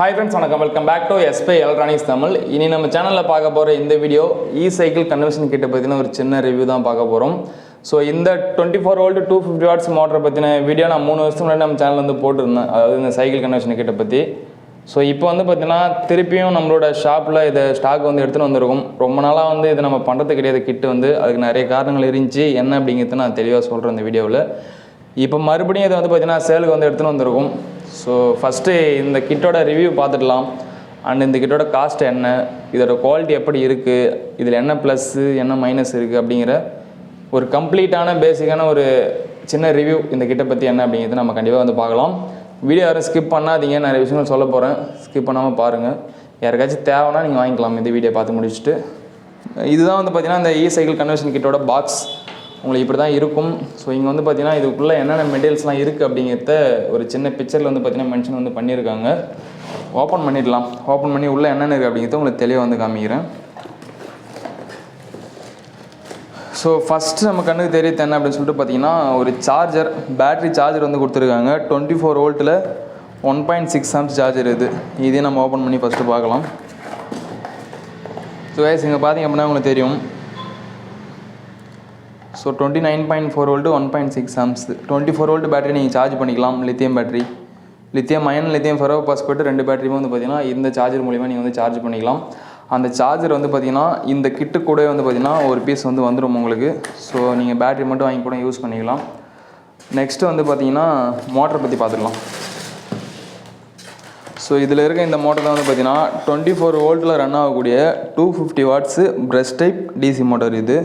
Hi friends வணக்கம். Welcome back to SP electronics Tamil இனி நம்ம சேனலில் பார்க்க போகிற இந்த வீடியோ இ சைக்கிள் கன்வென்ஷன் கிட்ட பற்றின ஒரு சின்ன ரிவ்யூ தான் பார்க்க போகிறோம் ஸோ இந்த twenty four volt two fifty watts மோட்டரை பற்றின வீடியோ நான் மூணு வருஷத்துக்கு முன்னாடி நம்ம சேனல் வந்து போட்டிருந்தேன். அதாவது இந்த சைக்கிள் கன்வென்ஷன் கிட்ட பற்றி ஸோ இப்போ வந்து பார்த்தீங்கன்னா திருப்பியும் நம்மளோட ஷாப்பில் இதை ஸ்டாக் வந்து எடுத்துகிட்டு வந்திருக்கும். ரொம்ப நாளாக வந்து இது நம்ம பண்ணுறது கிடையாது கிட்டு வந்து. அதுக்கு நிறைய காரணங்கள் இருந்துச்சு. என்ன அப்படிங்கிறது நான் தெளிவாக சொல்கிறேன் இந்த வீடியோவில் இப்போ மறுபடியும் இது வந்து பார்த்தீங்கன்னா சேலுக்கு வந்து எடுத்துகிட்டு வந்திருக்கும். ஸோ ஃபஸ்ட்டு இந்த கிட்டோட ரிவ்யூ பார்த்துடலாம். அண்ட் இந்த கிட்டோட காஸ்ட் என்ன? இதோட குவாலிட்டி எப்படி இருக்குது இதில் என்ன ப்ளஸ்ஸு என்ன மைனஸ் இருக்குது அப்படிங்கிற ஒரு கம்ப்ளீட்டான பேசிக்கான ஒரு சின்ன ரிவ்யூ இந்த கிட்ட பற்றி என்ன அப்படிங்கிறது நம்ம கண்டிப்பாக வந்து பார்க்கலாம். வீடியோ யாரும் ஸ்கிப் பண்ணாதீங்க. நிறைய விஷயங்கள் சொல்ல போகிறேன் ஸ்கிப் பண்ணாமல் பாருங்கள் யாருக்காச்சும் தேவைன்னா நீங்கள் வாங்கிக்கலாம். இந்த வீடியோ பார்த்து முடிச்சுட்டு. இதுதான் வந்து பார்த்தீங்கன்னா இந்த இ சைக்கிள் கன்வர்ஷன் கிட்டோட பாக்ஸ் உங்களுக்கு இப்படி தான் இருக்கும். ஸோ இங்கே வந்து பார்த்தீங்கன்னா இதுக்குள்ளே என்னென்ன மெட்டீரியல்ஸ்லாம் இருக்குது அப்படிங்கிறத ஒரு சின்ன பிக்சரில் வந்து பார்த்தீங்கன்னா மென்ஷன் வந்து பண்ணியிருக்காங்க. ஓப்பன் பண்ணிடலாம். ஓப்பன் பண்ணி உள்ளே என்னென்ன இருக்குது அப்படிங்கிறத உங்களுக்கு தெளிவாக வந்து காமிக்கிறேன். ஸோ ஃபஸ்ட்டு நம்ம கண்ணுக்கு தெரியுது என்ன அப்படின்னு சொல்லிட்டு பார்த்தீங்கன்னா ஒரு சார்ஜர் பேட்டரி சார்ஜர் வந்து கொடுத்துருக்காங்க. டுவெண்ட்டி ஃபோர் வோல்ட்டில் one point six amps charger இது. இதையும் நம்ம ஓப்பன் பண்ணி ஃபஸ்ட்டு பார்க்கலாம். ஸோ guys இங்கே பார்த்தீங்க அப்படின்னா உங்களுக்கு தெரியும். So twenty nine point four volt one point six amps twenty four volt battery நீங்கள் சார்ஜ் பண்ணிக்கலாம் lithium battery lithium ion lithium ferro phosphate ரெண்டு பேட்டரியுமே வந்து பார்த்தீங்கன்னா இந்த சார்ஜர் மூலிமா நீங்கள் வந்து சார்ஜ் பண்ணிக்கலாம். அந்த சார்ஜர் வந்து பார்த்தீங்கன்னா இந்த கிட்டு கூட வந்து பார்த்தீங்கன்னா ஒரு பீஸ் வந்து வந்துடும் உங்களுக்கு. ஸோ நீங்கள் பேட்டரி மட்டும் வாங்கி கூட யூஸ் பண்ணிக்கலாம். நெக்ஸ்ட்டு வந்து பார்த்தீங்கன்னா மோட்டரை பற்றி பார்த்துக்கலாம் ஸோ இதில் இருக்க இந்த மோட்டர் தான் வந்து பார்த்தீங்கன்னா டுவெண்ட்டி ஃபோர் வோல்ட்டில் ரன் ஆகக்கூடிய two fifty watts brush type DC motor இது.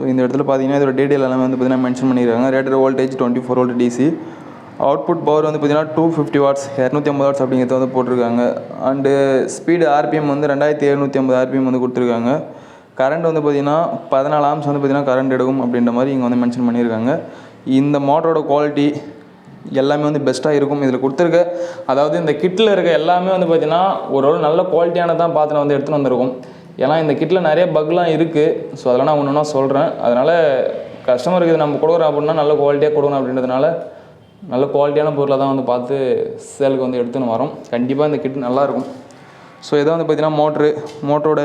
ஸோ இந்த இடத்துல பார்த்தீங்கன்னா இதோட டீடைல் எல்லாமே வந்து பார்த்தீங்கன்னா மென்ஷன் பண்ணியிருக்காங்க rated voltage twenty four volt DC output power வந்து பார்த்தீங்கன்னா டூ ஃபிஃப்டி வாட்ஸ் இரநூத்தி ஐம்பது வாட்ஸ் அப்படிங்கிறத வந்து போட்டிருக்காங்க. அண்டு ஸ்பீடு ஆர்பிஎம் வந்து ரெண்டாயிரத்தி எழுநூற்றி ஐம்பது ஆர்பிஎம் வந்து கொடுத்துருக்காங்க. கரண்ட் வந்து பார்த்தீங்கன்னா பதினாலு ஆம்ஸ் வந்து பார்த்தீங்கன்னா கரண்ட் எடுக்கும் அப்படின்ற மாதிரி இங்கே வந்து மென்ஷன் பண்ணியிருக்காங்க இந்த மோட்டரோட குவாலிட்டி எல்லாமே வந்து பெஸ்ட்டாக இருக்கும். இதில் கொடுத்துருக்க அதாவது இந்த கிட்டில் இருக்க எல்லாமே வந்து பார்த்தீங்கன்னா ஓரளவு நல்ல குவாலிட்டியானதான் பார்த்து வந்து எடுத்துகிட்டு வந்திருக்கும். ஏன்னா இந்த கிட்டில் நிறைய பக்லாம் இருக்குது ஸோ அதெல்லாம் நான் ஒன்று ஒன்றா சொல்கிறேன் அதனால் கஸ்டமருக்கு இது நம்ம கொடுக்குறோம் அப்படின்னா நல்ல குவாலிட்டியாக கொடுக்கணும் அப்படின்றதுனால நல்ல குவாலிட்டியான பொருளை தான் வந்து பார்த்து சேலுக்கு வந்து எடுத்துன்னு வரோம். கண்டிப்பாக இந்த கிட் நல்லாயிருக்கும் ஸோ இதை வந்து பார்த்தீங்கன்னா மோட்ரு மோட்டரோட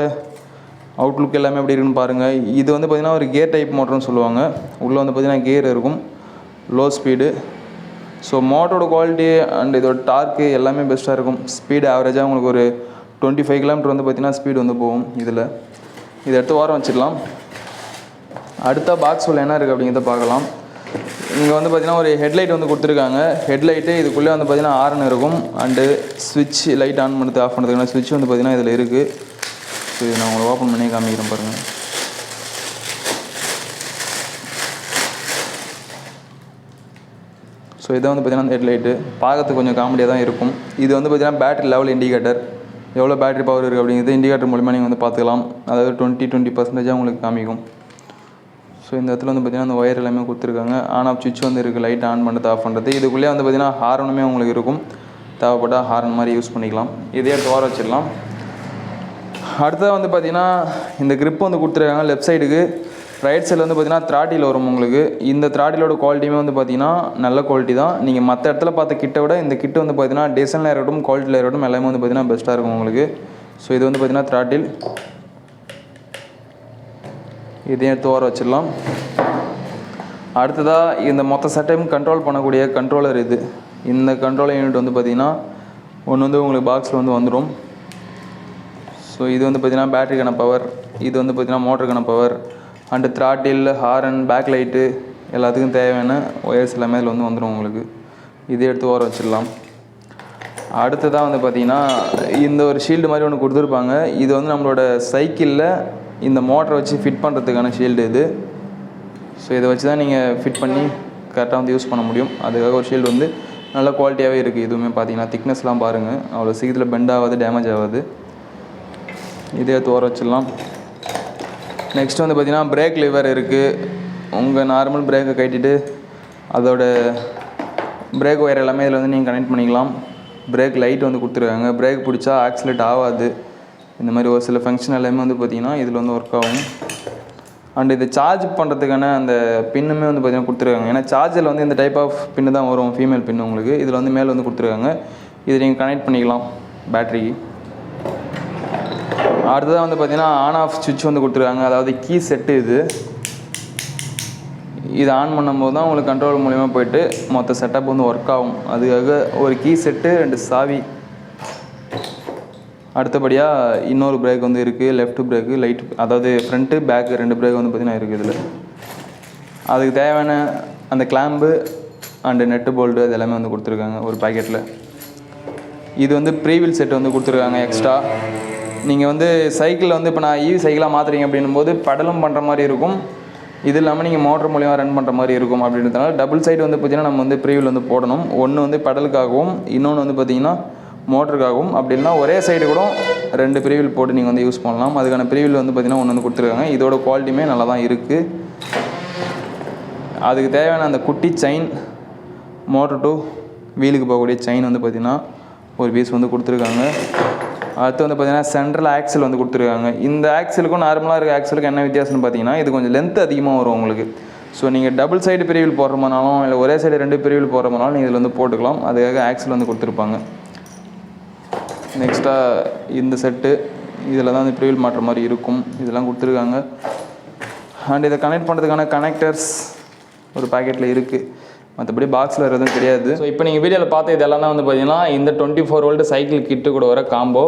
அவுட்லுக் எல்லாமே எப்படி இருக்குன்னு பாருங்கள் இது வந்து பார்த்திங்கன்னா ஒரு கேர் டைப் மோட்டர்னு சொல்லுவாங்க. உள்ளே வந்து பார்த்திங்கன்னா கியர் இருக்கும். லோ ஸ்பீடு ஸோ மோட்டரோட குவாலிட்டி அண்ட் இதோட டார்க்கு எல்லாமே பெஸ்ட்டாக இருக்கும். ஸ்பீடு ஆவரேஜாக உங்களுக்கு ஒரு டுவெண்ட்டி ஃபைவ் கிலோமீட்டர் வந்து பார்த்திங்கன்னா ஸ்பீடு வந்து போகும் இதில். இதை எடுத்து வாரம் வச்சிடலாம். அடுத்த பாக்ஸ் உள்ள என்ன இருக்குது அப்படிங்கிறத பார்க்கலாம். இங்கே வந்து பார்த்திங்கன்னா ஒரு ஹெட்லைட் வந்து கொடுத்துருக்காங்க. ஹெட்லைட்டு இதுக்குள்ளே வந்து பார்த்திங்கன்னா ஆரன் இருக்கும். அண்டு ஸ்விட்ச் லைட் ஆன் பண்ணுறது ஆஃப் பண்ணுறதுக்கான ஸ்விட்ச் வந்து பார்த்திங்கன்னா இதில் இருக்குது ஸோ இதை நான் உங்களுக்கு ஓப்பன் பண்ணி காமிக்கிறேன் பாருங்கள் ஸோ இதை வந்து பார்த்திங்கன்னா ஹெட்லைட்டு பார்க்கறதுக்கு கொஞ்சம் காமெடியாக தான் இருக்கும். இது வந்து பார்த்திங்கன்னா பேட்டரி லெவல் இண்டிகேட்டர் எவ்வளோ பேட்டரி பவர் இருக்குது அப்படிங்கிறது இண்டிகேட்டர் மூலிமா நீங்கள் வந்து பார்த்துக்கலாம். அதாவது டுவெண்ட்டி டுவெண்ட்டி பர்சன்டேஜாக உங்களுக்கு காமிக்கும். ஸோ இந்த இடத்துல வந்து பார்த்திங்கன்னா அந்த ஒயர் எல்லாமே கொடுத்துருக்காங்க. ஆன் ஆஃப் சுவிட்ச் வந்து இருக்குது லைட் ஆன் பண்ணுறது ஆஃப் பண்ணுறது இதுக்குள்ளே வந்து பார்த்திங்கன்னா ஹார்னுமே உங்களுக்கு இருக்கும். தேவைப்பட்டால் ஹார்ன் மாதிரி யூஸ் பண்ணிக்கலாம். இதே எடுத்து வச்சிடலாம். அடுத்ததாக வந்து பார்த்திங்கன்னா இந்த க்ரிப் வந்து கொடுத்துருக்காங்க. லெஃப்ட் சைடுக்கு ரைட் சைடில் வந்து பார்த்திங்கன்னா த்ராட்டில் வரும் உங்களுக்கு. இந்த த்ராட்டிலோட குவாலிட்டியுமே வந்து பார்த்திங்கன்னா நல்ல குவாலிட்டி தான். நீங்கள் மற்ற இடத்துல பார்த்த கிட்ட விட இந்த கிட்ட வந்து பார்த்தீங்கன்னா டிசைனில் இருக்கட்டும் குவாலிட்டியில் இருக்கட்டும் எல்லாமே வந்து பார்த்திங்கன்னா பெஸ்ட்டாக இருக்கும் உங்களுக்கு. ஸோ இது வந்து பார்த்தீங்கன்னா த்ராட்டில் இதையும் எடுத்து ஓர வச்சிடலாம். அடுத்ததாக இந்த மொத்த சட்டையும் கண்ட்ரோல் பண்ணக்கூடிய கண்ட்ரோலர் இது. இந்த கண்ட்ரோல் யூனிட் வந்து பார்த்திங்கன்னா ஒன்று வந்து உங்களுக்கு பாக்ஸில் வந்து வந்துடும் ஸோ இது வந்து பார்த்திங்கன்னா பேட்டரிக்கான பவர் இது வந்து பார்த்திங்கன்னா மோட்டருக்கான power and throttle horn back light எல்லாத்துக்கும் தேவையான ஒயர்ஸ் எல்லாமே அதில் வந்து வந்துடும் உங்களுக்கு. இதை எடுத்து ஓர வச்சிடலாம். அடுத்ததாக வந்து பார்த்திங்கன்னா இந்த ஒரு ஷீல்டு மாதிரி ஒன்று கொடுத்துருப்பாங்க. இது வந்து நம்மளோட சைக்கிளில் இந்த மோட்டரை வச்சு ஃபிட் பண்ணுறதுக்கான ஷீல்டு இது. ஸோ இதை வச்சு தான் நீங்கள் ஃபிட் பண்ணி கரெக்டாக வந்து யூஸ் பண்ண முடியும். அதுக்காக ஒரு ஷீல்டு வந்து நல்ல குவாலிட்டியாகவே இருக்குது இதுவுமே பார்த்தீங்கன்னா திக்னஸ்லாம் பாருங்கள் அவ்வளோ சீக்கிரத்தில் பெண்ட் ஆகாது டேமேஜ் ஆகாது. இதே எடுத்து வச்சிடலாம். நெக்ஸ்ட் வந்து பார்த்திங்கன்னா பிரேக் லிவர் இருக்குது உங்கள் நார்மல் பிரேக்கை கட்டிட்டு அதோட பிரேக் ஒயர் எல்லாமே இதில் வந்து நீங்கள் கனெக்ட் பண்ணிக்கலாம். பிரேக் லைட் வந்து கொடுத்துருக்காங்க. பிரேக் பிடிச்சா ஆக்சிலேட் ஆகாது. இந்த மாதிரி ஒரு சில ஃபங்க்ஷன் எல்லாமே வந்து பார்த்திங்கன்னா இதில் வந்து ஒர்க் ஆகும். அண்ட் இது சார்ஜ் பண்ணுறதுக்கான அந்த பின்னுமே வந்து பார்த்திங்கன்னா கொடுத்துருக்காங்க. ஏன்னா சார்ஜரில் வந்து இந்த டைப் ஆஃப் பின்னு தான் வரும். ஃபீமேல் பின்னு உங்களுக்கு. இதில் வந்து மேலே வந்து கொடுத்துருக்காங்க. இது நீங்கள் கனெக்ட் பண்ணிக்கலாம். பேட்ரிக்கு அடுத்ததாக வந்து பார்த்தீங்கன்னா ஆன் ஆஃப் சுவிட்ச் வந்து கொடுத்துருக்காங்க. அதாவது கீ செட்டு இது. இது ஆன் பண்ணும்போது தான் உங்களுக்கு கண்ட்ரோல் மூலிமா போயிட்டு மொத்த செட்டப் வந்து ஒர்க் ஆகும். அதுக்காக ஒரு கீ செட்டு ரெண்டு சாவி. அடுத்தபடியாக இன்னொரு பிரேக் வந்து இருக்குது லெஃப்ட் பிரேக்கு லைட் அதாவது ஃப்ரண்ட்டு பேக்கு ரெண்டு பிரேக் வந்து பார்த்திங்கன்னா இருக்குது இதில். அதுக்கு தேவையான அந்த கிளாம்பு அண்டு நெட்டு போல்டு அது எல்லாமே வந்து கொடுத்துருக்காங்க ஒரு பாக்கெட்டில் இது வந்து ப்ரீவில் செட் வந்து கொடுத்துருக்காங்க எக்ஸ்ட்ரா நீங்கள் வந்து சைக்கிளில் வந்து இப்போ நான் e ஈவி சைக்கிளாக மாற்றுறீங்க அப்படின்னும் போது படலும் பண்ணுற மாதிரி இருக்கும். இது இல்லாமல் நீங்கள் மோட்டர் மூலியமாக ரன் பண்ணுற மாதிரி இருக்கும் அப்படின்றதுனால டபுள் சைடு வந்து பார்த்தீங்கன்னா நம்ம வந்து ப்ரீவில் வந்து போடணும். ஒன்று வந்து பெடலுக்காகவும் இன்னொன்று வந்து பார்த்தீங்கன்னா மோட்டருக்காகவும் அப்படி இல்லைனா ஒரே சைடு கூட ரெண்டு ப்ரீவில் போட்டு நீங்கள் வந்து யூஸ் பண்ணலாம். அதுக்கான ப்ரீவில் வந்து பார்த்தீங்கன்னா ஒன்று வந்து கொடுத்துருக்காங்க. இதோட குவாலிட்டியுமே நல்லா தான் இருக்குது அதுக்கு தேவையான அந்த குட்டி செயின் மோட்டர் டு வீலுக்கு போகக்கூடிய செயின் வந்து பார்த்திங்கன்னா ஒரு பீஸ் வந்து கொடுத்துருக்காங்க. அடுத்து வந்து பார்த்தீங்கன்னா சென்ட்ரல் ஆக்சில் வந்து கொடுத்துருக்காங்க. இந்த ஆக்சிலுக்கும் நார்மலாக இருக்க ஆக்சிலுக்கும் என்ன வித்தியாசம்னு பார்த்தீங்கன்னா இது கொஞ்சம் லென்த் அதிகமாக வரும் உங்களுக்கு. ஸோ நீங்கள் டபுள் சைடு பிரிவில் போடுற மாதிரினாலும் இல்லை ஒரே சைடு ரெண்டு பிரிவில் போடுற மாதிரினாலும் நீங்கள் இதில் வந்து போட்டுக்கலாம். அதுக்காக ஆக்சில் வந்து கொடுத்துருப்பாங்க. நெக்ஸ்ட்டாக இந்த செட்டு இதில் தான் வந்து பிரிவில் மாட்டுற மாதிரி இருக்கும். இதெல்லாம் கொடுத்துருக்காங்க. அண்ட் இதை கனெக்ட் பண்ணுறதுக்கான கனெக்டர்ஸ் ஒரு பாக்கெட்டில் இருக்குது மற்றபடி பாக்ஸில் எதுவும் கிடையாது. ஸோ இப்போ நீங்கள் வீடியோவில் பார்த்த இதெல்லாம் தான் வந்து பார்த்தீங்கன்னா இந்த twenty four volt cycle kit கூட வர காம்போ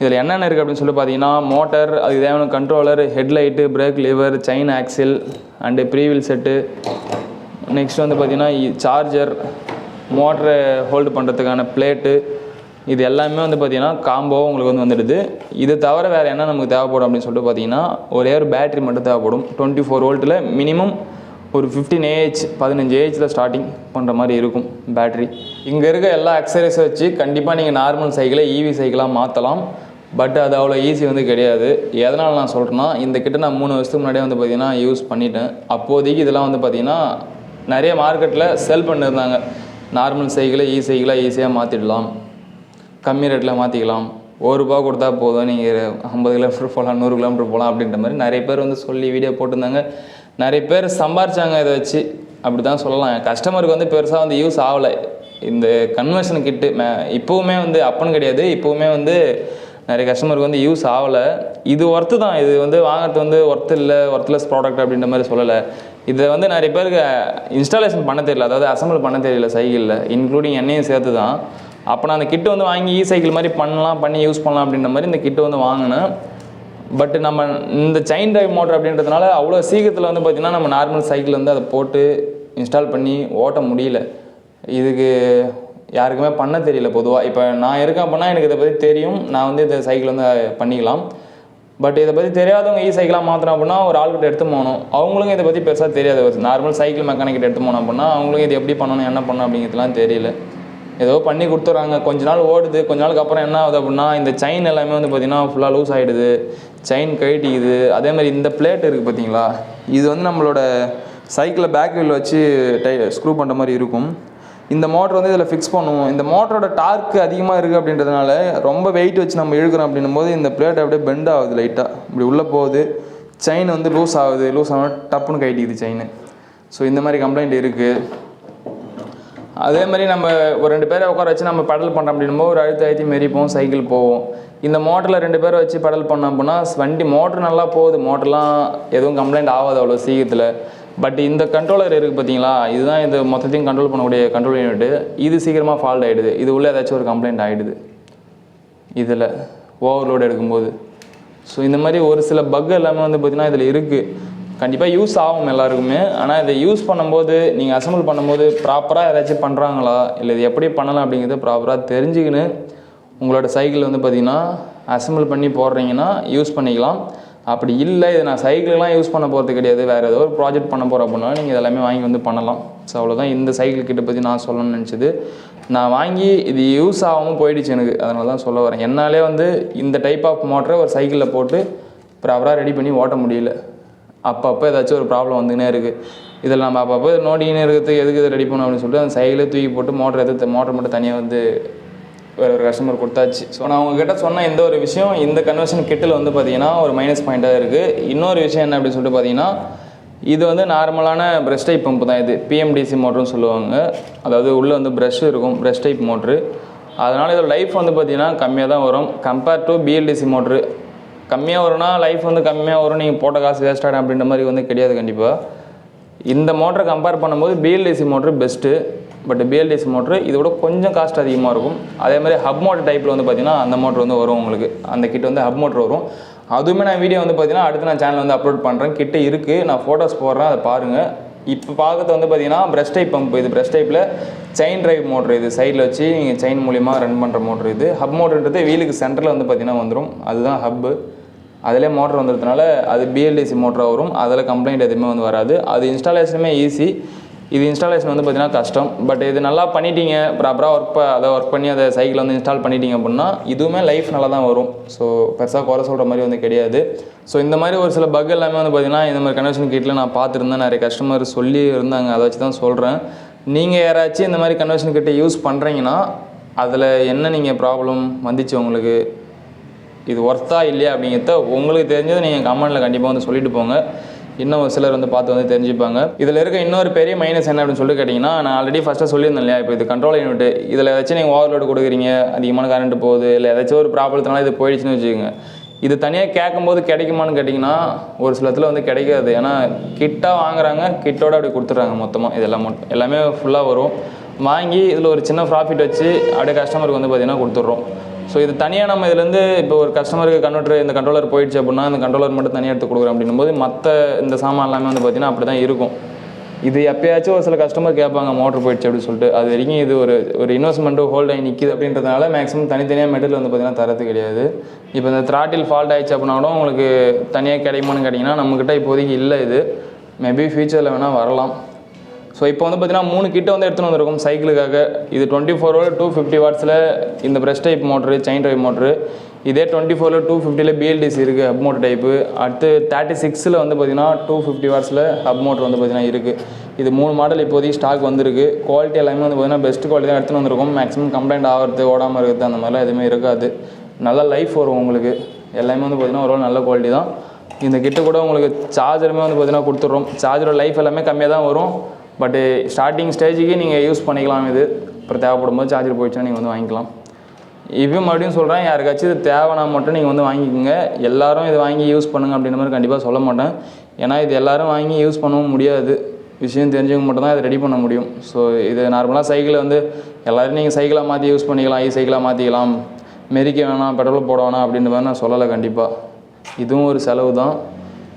இதில் என்னென்ன இருக்குது அப்படின்னு சொல்லி பார்த்தீங்கன்னா மோட்டர் அதுக்கு தேவையான controller headlight brake lever chain axle and freewheel set next வந்து பார்த்தீங்கன்னா சார்ஜர் மோட்டரை ஹோல்டு பண்ணுறதுக்கான பிளேட்டு இது எல்லாமே வந்து பார்த்தீங்கன்னா காம்போ உங்களுக்கு வந்து வந்துடுது. இது தவிர வேறு என்ன நமக்கு தேவைப்படும் அப்படின்னு சொல்லிட்டு பார்த்தீங்கன்னா ஒரே ஒரு பேட்டரி மட்டும் தேவைப்படும். டுவெண்ட்டி ஃபோர் வோல்ட்டில் மினிமம் ஒரு ஃபிஃப்டீன் ஏஹெச் பதினஞ்சு ஏஹெச்சில் ஸ்டார்டிங் பண்ணுற மாதிரி இருக்கும் பேட்டரி இங்கே இருக்க எல்லா அக்சசரிஸை வச்சு கண்டிப்பாக நீங்கள் நார்மல் சைக்கிளை ஈவி சைக்கிளாக மாற்றலாம் பட் அது அவ்வளோ ஈஸி வந்து கிடையாது. எதனால் நான் சொல்கிறேன்னா இந்த கிட்ட நான் மூணு வருஷத்துக்கு முன்னாடியே வந்து பார்த்திங்கன்னா யூஸ் பண்ணிட்டேன். அப்போதைக்கு இதெல்லாம் வந்து பார்த்திங்கன்னா நிறைய மார்க்கெட்டில் செல் பண்ணியிருந்தாங்க நார்மல் சைக்கிளை ஈ e சைக்கிளாக ஈஸியாக மாற்றிடலாம் கம்மி ரேட்டில் மாற்றிக்கலாம் ஒரு ரூபா கொடுத்தா போதும். நீங்கள் ஐம்பது கிலோமீட்டர் போகலாம் நூறு கிலோமீட்டர் போகலாம் அப்படின்ற மாதிரி நிறைய பேர் வந்து சொல்லி வீடியோ போட்டிருந்தாங்க. நிறைய பேர் சம்பாரிச்சாங்க இதை வச்சு. அப்படி தான் சொல்லலாம் கஸ்டமருக்கு வந்து பெருசாக வந்து யூஸ் ஆகலை. இந்த கன்வர்ஷன் கிட்டு மே- இப்போவுமே வந்து அப்பன்னு கிடையாது. இப்போவுமே வந்து நிறைய கஸ்டமருக்கு வந்து யூஸ் ஆகலை. இது ஒர்த்து தான். இது வந்து வாங்குறது வந்து ஒர்த்து இல்லை ஒர்த்லெஸ் ப்ராடக்ட் அப்படின்ற மாதிரி சொல்லலை. இதை வந்து நிறைய பேருக்கு இன்ஸ்டாலேஷன் பண்ண தெரியல. அதாவது அசம்பிள் பண்ண தெரியல சைக்கிளில். இன்க்ளூடிங் என்னையும் சேர்த்து தான். அப்போ நான் அந்த கிட்டு வந்து வாங்கி இ சைக்கிள் மாதிரி பண்ணலாம் பண்ணி யூஸ் பண்ணலாம் அப்படின்ற மாதிரி இந்த கிட்டு வந்து வாங்கினேன். பட் நம்ம இந்த செயின் டிரைவ் மோட்டர் அப்படின்றதுனால அவ்வளோ சீக்கிரத்தில் வந்து பார்த்திங்கன்னா நம்ம நார்மல் சைக்கிள் வந்து அதை போட்டு இன்ஸ்டால் பண்ணி ஓட்ட முடியல. இதுக்கு யாருக்குமே பண்ண தெரியல பொதுவாக இப்போ நான் இருக்கேன் அப்படின்னா எனக்கு இதை பற்றி தெரியும். நான் வந்து இந்த சைக்கிள் வந்து பண்ணிக்கலாம். பட் இதை பற்றி தெரியாதவங்க ஈ சைக்கிளாக மாற்றணும் அப்படின்னா ஒரு ஆள்கிட்ட எடுத்து போகணும். அவங்களுக்கும் இதை பற்றி பெருசாக தெரியாது. நார்மல் சைக்கிள் மெக்கானிக்கிட்ட எடுத்து போனோம் அப்படின்னா அவங்களுக்கும் இது எப்படி பண்ணணும் என்ன பண்ணணும் அப்படிங்கிறதுலாம் தெரியல. ஏதோ பண்ணி கொடுத்துட்றாங்க கொஞ்ச நாள் ஓடுது. கொஞ்ச நாளுக்கு அப்புறம் என்ன ஆகுது அப்படின்னா இந்த செயின் எல்லாமே வந்து பார்த்திங்கன்னா ஃபுல்லாக லூஸ் ஆகிடுது செயின் கழட்டிக்குது. அதே மாதிரி இந்த பிளேட் இருக்குது பார்த்தீங்களா இது வந்து நம்மளோட சைக்கிளில் பேக் வீல் வச்சு டை ஸ்க்ரூ பண்ணுற மாதிரி இருக்கும். இந்த மோட்டர் வந்து இதில் ஃபிக்ஸ் பண்ணுவோம். இந்த மோட்டரோட டார்க்கு அதிகமாக இருக்குது அப்படின்றதுனால ரொம்ப வெயிட் வச்சு நம்ம இழுக்கிறோம் அப்படின்னும் போது இந்த பிளேட் அப்படியே பெண்ட் ஆகுது லைட்டாக இப்படி உள்ளே போகுது. செயின் வந்து லூஸ் ஆகுது. லூஸ் ஆனால் டப்புன்னு கட்டிக்குது செயின் ஸோ இந்த மாதிரி கம்ப்ளைண்ட் இருக்குது அதே மாதிரி நம்ம ஒரு ரெண்டு பேரை உட்கார வச்சு நம்ம பெடல் பண்ணோம் அப்படின்னும் ஒரு அழுத்த அழுத்தி மெரிப்போம் சைக்கிள் போவோம். இந்த மோட்டரில் ரெண்டு பேரை வச்சு படல் பண்ணோம் அப்படின்னா வண்டி மோட்டர் நல்லா போகுது. மோட்டர்லாம் எதுவும் கம்ப்ளைண்ட் ஆகாது அவ்வளோ சீக்கிரத்தில். பட் இந்த கண்ட்ரோலர் இருக்குது பார்த்தீங்களா? இதுதான் இது மொத்தத்தையும் கண்ட்ரோல் பண்ணக்கூடிய கண்ட்ரோல் யூனிட் இது சீக்கிரமாக ஃபால்ட் ஆகிடுது இது உள்ளே ஏதாச்சும் ஒரு கம்ப்ளைண்ட் ஆகிடுது இதில் ஓவர்லோடு எடுக்கும்போது. ஸோ இந்த மாதிரி ஒரு சில பக் எல்லாமே வந்து பார்த்திங்கன்னா இதில் இருக்குது கண்டிப்பாக யூஸ் ஆகும் எல்லாருக்குமே. ஆனால் இதை யூஸ் பண்ணும்போது நீங்கள் அசம்பிள் பண்ணும்போது ப்ராப்பராக ஏதாச்சும் பண்ணுறாங்களா இல்லை இது எப்படி பண்ணலாம் அப்படிங்கிறத ப்ராப்பராக தெரிஞ்சுக்கின்னு உங்களோட சைக்கிள் வந்து பார்த்திங்கன்னா அசம்பிள் பண்ணி போடுறீங்கன்னா யூஸ் பண்ணிக்கலாம். அப்படி இல்லை இது நான் சைக்கிள்லாம் யூஸ் பண்ண போகிறது கிடையாது. வேறு ஏதோ ஒரு ப்ராஜெக்ட் பண்ண போகிறோம் அப்படின்னா நீங்கள் இதெல்லாமே வாங்கி வந்து பண்ணலாம். ஸோ அவ்வளோதான் இந்த சைக்கிள் கிட்ட பற்றி நான் சொல்லணும்னு நினச்சது. நான் வாங்கி இது யூஸ் ஆகாமல் போயிடுச்சு எனக்கு. அதனால தான் சொல்ல வரேன். என்னாலே வந்து இந்த டைப் ஆஃப் மோட்டரை ஒரு சைக்கிளில் போட்டு ப்ராப்பராக ரெடி பண்ணி ஓட்ட முடியல. அப்பப்போ ஏதாச்சும் ஒரு ப்ராப்ளம் வந்துக்கினே இருக்குது இதில் நம்ம அப்பப்போ நோண்டிக்கினே இருக்கிறதுக்கு எதுக்கு இதை ரெடி பண்ணணும் அப்படின்னு சொல்லிட்டு அந்த சைடில் தூக்கி போட்டு மோட்டர் எடுத்து மோட்டர் மட்டும் தனியாக வந்து வேறு ஒரு கஸ்டமர் கொடுத்தாச்சு. ஸோ நான் உங்ககிட்ட சொன்ன இந்த ஒரு விஷயம் இந்த கன்வர்ஷன் கிட்டில் வந்து பார்த்தீங்கன்னா ஒரு மைனஸ் பாயிண்ட்டாக இருக்குது இன்னொரு விஷயம் என்ன அப்படின்னு சொல்லிட்டு பார்த்தீங்கன்னா இது வந்து நார்மலான ப்ரெஷ் டைப் பம்பு தான் இது. பிஎம்டிசி மோட்டர்னு சொல்லுவாங்க. அதாவது உள்ளே வந்து ப்ரஷ் இருக்கும் ப்ரெஷ் டைப் மோட்ரு அதனால் இதோட லைஃப் வந்து பார்த்திங்கன்னா கம்மியாக தான் வரும் கம்பேர் டு பிஎல்டிசி மோட்ரு கம்மியாக வரும்னா லைஃப் வந்து கம்மியாக வரும் நீங்கள் போட்ட காசு வேஸ்ட் ஆகிடும் அப்படின்ற மாதிரி வந்து கிடையாது கண்டிப்பாக இந்த மோட்டரை கம்பேர் பண்ணும்போது BLDC motor best but BLDC motor இதோட கொஞ்சம் காஸ்ட் அதிகமாக இருக்கும். அதே மாதிரி ஹப் மோட்டர் டைப்பில் வந்து பார்த்தீங்கன்னா அந்த மோட்ரு வந்து வரும் உங்களுக்கு. அந்த கிட் வந்து ஹப் மோட்ரு வரும். அதுவுமே நான் வீடியோ வந்து பார்த்தீங்கன்னா அடுத்து நான் சேனல் வந்து அப்லோட் பண்ணுறேன் கிட்ட இருக்குது நான் ஃபோட்டோஸ் போடுறேன் அதை பாருங்கள் இப்போ பார்க்கறது வந்து பார்த்தீங்கன்னா பிரஷ் டைப் பம்ப் இது. பிரஷ் டைப்பில் செயின் டிரைவ் மோட்ரு இது. சைடில் வச்சு நீங்கள் செயின் மூலிமா ரன் பண்ணுற மோட்ரு இது. ஹப் மோட்ருன்றது வீலுக்கு சென்டரில் வந்து பார்த்தீங்கன்னா வந்துடும் அதுதான் ஹப்பு அதிலே மோட்ரு வந்ததுனால அது பிஎல்டிசி மோட்டராக வரும். அதில் கம்ப்ளைண்ட் எதுவுமே வந்து வராது. அது இன்ஸ்டாலேஷனுமே ஈஸி இது இன்ஸ்டாலேஷன் வந்து பார்த்தீங்கன்னா கஷ்டம். பட் இது நல்லா பண்ணிட்டீங்க. ப்ராப்பராக ஒர்க் அதை ஒர்க் பண்ணி அதை சைக்கிள் வந்து இன்ஸ்டால் பண்ணிட்டீங்க அப்படின்னா இதுவுமே லைஃப் நல்லா தான் வரும். ஸோ பெருசாக குறை சொல்கிற மாதிரி வந்து கிடையாது. ஸோ இந்த மாதிரி ஒரு சில பக் எல்லாமே வந்து பார்த்தீங்கன்னா இந்த மாதிரி கன்வென்ஷன் கிட்டில் நான் பார்த்துருந்தேன். நிறைய கஸ்டமர் சொல்லி இருந்தாங்க. அதை வச்சு தான் சொல்கிறேன் நீங்கள் யாராச்சும் இந்த மாதிரி கன்வென்ஷன் கிட்ட யூஸ் பண்ணுறீங்கன்னா அதில் என்ன நீங்கள் ப்ராப்ளம் வந்துச்சு உங்களுக்கு? இது ஒர்த்தா இல்லையா அப்படிங்கிறத உங்களுக்கு தெரிஞ்சதை நீங்கள் கமெண்ட்டில் கண்டிப்பாக வந்து சொல்லிட்டு போங்க. இன்னும் ஒரு சிலர் வந்து பார்த்து வந்து தெரிஞ்சுப்பாங்க. இதில் இருக்க இன்னொரு பெரிய மைனஸ் என்ன அப்படின்னு சொல்லிட்டு கேட்டிங்கன்னா நான் ஆல்ரெடி ஃபஸ்ட்டாக சொல்லியிருந்தேன் இல்லையா? இப்போ இது கண்ட்ரோல் யூனிட் இதில் ஏதாச்சும் நீங்கள் ஓவர்லோடு கொடுக்குறீங்க அதிகமான கரண்ட் போகுது இல்லை ஏதாச்சும் ஒரு ப்ராப்ளத்தினால இது போயிடுச்சுன்னு வச்சுக்கோங்க. இது தனியாக கேட்கும்போது கிடைக்குமான்னு கேட்டிங்கன்னா ஒரு சில இடத்துல வந்து கிடைக்காது. ஏன்னா கிட்டாக வாங்குறாங்க கிட்டோட அப்படி கொடுத்துட்றாங்க மொத்தமாக இதெல்லாம் மட்டும் எல்லாமே ஃபுல்லாக வரும். வாங்கி இதில் ஒரு சின்ன ப்ராஃபிட் வச்சு அப்படியே கஸ்டமருக்கு வந்து பார்த்திங்கன்னா கொடுத்துட்றோம். ஸோ இது தனியாக நம்ம இதுலேருந்து இப்போ ஒரு கஸ்டமருக்கு கன்வெர்ட்டர் இந்த கண்ட்ரோலர் போயிடுச்சு அப்படின்னா இந்த கண்ட்ரோலர் மட்டும் தனியாக எடுத்து கொடுக்குறோம் அப்படின்னும் போது மற்ற இந்த சாமான் எல்லாமே வந்து பார்த்திங்கன்னா அப்படி தான் இருக்கும். இது எப்பயாச்சும் ஒரு சில கஸ்டமர் கேட்பாங்க மோட்டர் போயிடுச்சு அப்படின்னு சொல்லிட்டு. அது வரைக்கும் இது ஒரு ஒரு இன்வெஸ்ட்மெண்ட்டு ஹோல்ட் ஆகி நிற்கிது அப்படின்றதுனால மேக்ஸிமம் தனித்தனியாக மெட்டல் வந்து பார்த்திங்கன்னா தரது கிடையாது. இப்போ இந்த த்ராட்டில் ஃபால்ட் ஆயிடுச்சு அப்படின்னா கூட உங்களுக்கு தனியாக கிடைக்குமான்னு கேட்டிங்கன்னா நம்மக்கிட்ட இப்போதைக்கு இல்லை இது. மேபி ஃபியூச்சரில் வேணால் வரலாம். ஸோ இப்போ வந்து பார்த்தீங்கன்னா மூணு கிட்ட வந்து எடுத்துன்னு வந்திருக்கும் சைக்கிளுக்காக இது டுவெண்ட்டி ஃபோர் டூ ஃபிஃப்டி வாட்ஸில் இந்த brush type motor chain type motor இதே டுவெண்ட்டி ஃபோரில் டூ ஃபிஃப்டியில் பிஎல்டிசி இருக்குது ஹப் மோட்டர் டைப்பு அடுத்து தேர்ட்டி சிக்ஸில் வந்து பார்த்திங்கன்னா டூ ஃபிஃப்டி வாட்ஸில் ஹப் மோட்டர் வந்து பார்த்திங்கன்னா இருக்குது இது மூணு மாடல் இப்போதைக்கு ஸ்டாக் வந்திருக்கு. குவாலிட்டி எல்லாமே வந்து பார்த்திங்கன்னா பெஸ்ட் குவாலிட்டி தான் எடுத்துன்னு வந்திருக்கும். மேக்ஸிமம் கம்ப்ளைண்ட் ஆகிறது ஓடாமல் இருக்குது அந்த மாதிரிலாம் எதுவுமே இருக்காது. நல்ல லைஃப் வரும் உங்களுக்கு. எல்லாமே வந்து பார்த்தீங்கன்னா ஓரளவு நல்ல குவாலிட்டி தான். இந்த கிட்ட கூட உங்களுக்கு சார்ஜருமே வந்து பார்த்திங்கன்னா கொடுத்துட்றோம். சார்ஜரோட லைஃப் எல்லாமே கம்மியாக தான் வரும். பட்டு ஸ்டார்டிங் ஸ்டேஜுக்கு நீங்கள் யூஸ் பண்ணிக்கலாம். இது அப்புறம் தேவைப்படும் போது சார்ஜர் போயிடுச்சுன்னா நீங்கள் வந்து வாங்கிக்கலாம். இப்பயும் மறுபடியும் சொல்கிறேன் யாருக்காச்சும் இது தேவைன்னா மட்டும் நீங்கள் வந்து வாங்கிக்கோங்க. எல்லோரும் இதை வாங்கி யூஸ் பண்ணுங்க அப்படின்ற மாதிரி கண்டிப்பாக சொல்ல மாட்டேன். ஏன்னா இது எல்லோரும் வாங்கி யூஸ் பண்ணவும் முடியாது. விஷயம் தெரிஞ்சவங்க மட்டும்தான் இதை ரெடி பண்ண முடியும். ஸோ இது நார்மலாக சைக்கிளை வந்து எல்லோரும் நீங்கள் சைக்கிளாக மாற்றி யூஸ் பண்ணிக்கலாம் ஐ சைக்கிளாக மாற்றிக்கலாம் மெரிக்க வேணாம் பெட்ரோல் போட வேணாம் அப்படின்ற மாதிரி நான் சொல்லலை கண்டிப்பாக இதுவும் ஒரு செலவு தான்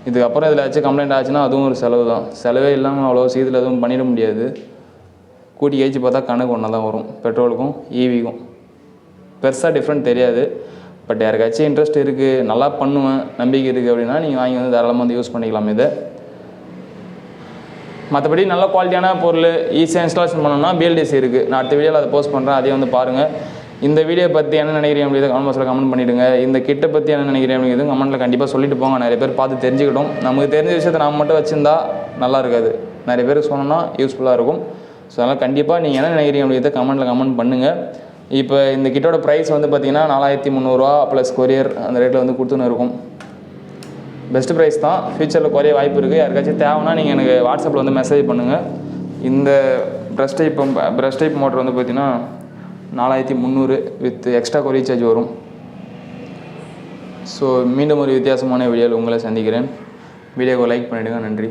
இதுக்கப்புறம் இதில் ஏதாச்சும் கம்ப்ளைண்ட் ஆச்சுன்னா அதுவும் ஒரு செலவு தான். செலவே இல்லாமல் அவ்வளோ சீக்கிரத்தில் எதுவும் பண்ணிட முடியாது. கூட்டி கழிச்சு பார்த்தா கணக்கு ஒன்றா தான் வரும். பெட்ரோலுக்கும் ஈவிக்கும் பெருசாக டிஃப்ரெண்ட் தெரியாது. பட் யாருக்காச்சும் இன்ட்ரெஸ்ட் இருக்குது நல்லா பண்ணுவேன் நம்பிக்கை இருக்குது அப்படின்னா நீங்கள் வாங்கி வந்து தாராளமாக வந்து யூஸ் பண்ணிக்கலாம் இதை. மற்றபடி நல்ல குவாலிட்டியான பொருள் ஈஸியாக இன்ஸ்டாலேஷன் பண்ணணும்னா பிஎல்டிசி இருக்குது நான் அடுத்த வீடியோவில் அதை போஸ்ட் பண்ணுறேன் அதையும் வந்து பாருங்கள் இந்த வீடியோ பற்றி என்ன நினைக்கிறீங்க அப்படிங்கிறத கமெண்ட் பாக்ஸில் கமெண்ட் பண்ணிவிடுங்க இந்த கிட்ட பற்றி என்ன நினைக்கிறீங்க அப்படிங்கிறது கமெண்ட்டில் கண்டிப்பாக சொல்லிட்டு போங்க. நிறைய பேர் பார்த்து தெரிஞ்சுக்கிட்டோம். நமக்கு தெரிஞ்ச விஷயத்தை நாம் மட்டும் வச்சுருந்தா நல்லா இருக்காது. நிறைய பேருக்கு சொன்னோன்னா யூஸ்ஃபுல்லாக இருக்கும். ஸோ அதனால் கண்டிப்பாக நீங்கள் என்ன நினைக்கிறீங்க அப்படிங்கிறத கமெண்ட்டில் கமெண்ட் பண்ணுங்கள் இப்போ இந்த கிட்டோட ப்ரைஸ் வந்து பார்த்தீங்கன்னா நாலாயிரத்தி முந்நூறுரூவா ப்ளஸ் கொரியர் அந்த ரேட்டில் வந்து கொடுத்துன்னு இருக்கும். பெஸ்ட் ப்ரைஸ் தான். ஃப்யூச்சரில் குறைய வாய்ப்பு இருக்குது யாருக்காச்சும் தேவைன்னா நீங்கள் எனக்கு வாட்ஸ்அப்பில் வந்து மெசேஜ் பண்ணுங்கள் இந்த brush type brush type motor வந்து பார்த்தீங்கன்னா நாலாயிரத்தி முந்நூறு வித் எக்ஸ்ட்ரா கொரியர் சார்ஜ் வரும். ஸோ மீண்டும் ஒரு வித்தியாசமான வீடியோவில் உங்களை சந்திக்கிறேன். வீடியோவை லைக் பண்ணிவிடுங்க நன்றி.